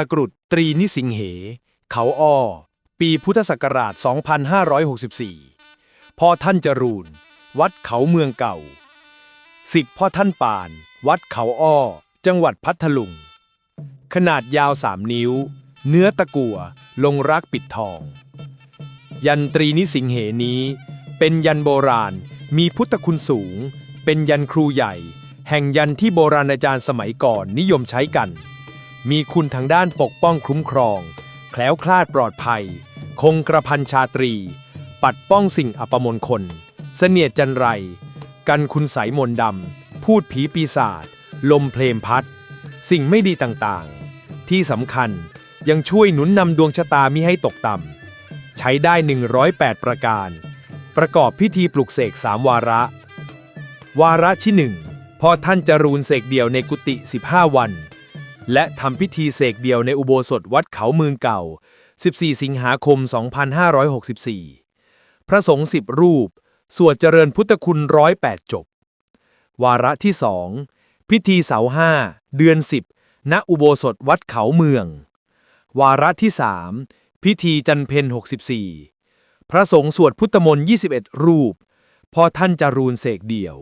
ตกรุดตรีนิสิงเห เขาอ้อ ปีพุทธศักราช 2564 พ่อท่านจรูน วัดเขาเมืองเก่า สิทธิพ่อท่านปาน วัดเขาอ้อ จังหวัดพัทลุง ขนาดยาว 3 นิ้ว เนื้อตะกั่วลงรักปิดทอง ยันตรีนิสิงเหนี้ เป็นยันโบราณมีพุทธคุณสูง เป็นยันครูใหญ่ แห่งยันที่โบราณอาจารย์สมัยก่อนนิยมใช้กัน มีคุณทางด้านปกป้องคุ้มครอง แคล้วคลาดปลอดภัย คงกระพันชาตรี ปัดป้องสิ่งอัปมงคล เสนียดจันไร กันคุณใสยมนดำ พูดผีปีศาจ ลมเพลมพัด สิ่งไม่ดีต่างๆ ที่สำคัญยังช่วยหนุนนำดวงชะตามิให้ตกต่ำ ใช้ได้ 108 ประการ ประกอบพิธีปลุกเสกสามวาระ วาระที่หนึ่งพอท่านจรูนเสกเดี่ยวในกุฏิ15 วัน และทำพิธีเสกเดียวในอุโบสถวัดเขาเมืองเก่า 14 สิงหาคม 2564 พระสงฆ์10รูป สวดเจริญพุทธคุณร้อยแปดจบ วาระที่สองพิธีเสาห้าเดือน10ณอุโบสถวัดเขาเมือง วาระที่สามพิธีจันเพน64 พระสงฆ์สวดพุทธมนต์ 21 รูป พอท่านจรูนเสกเดี่ยว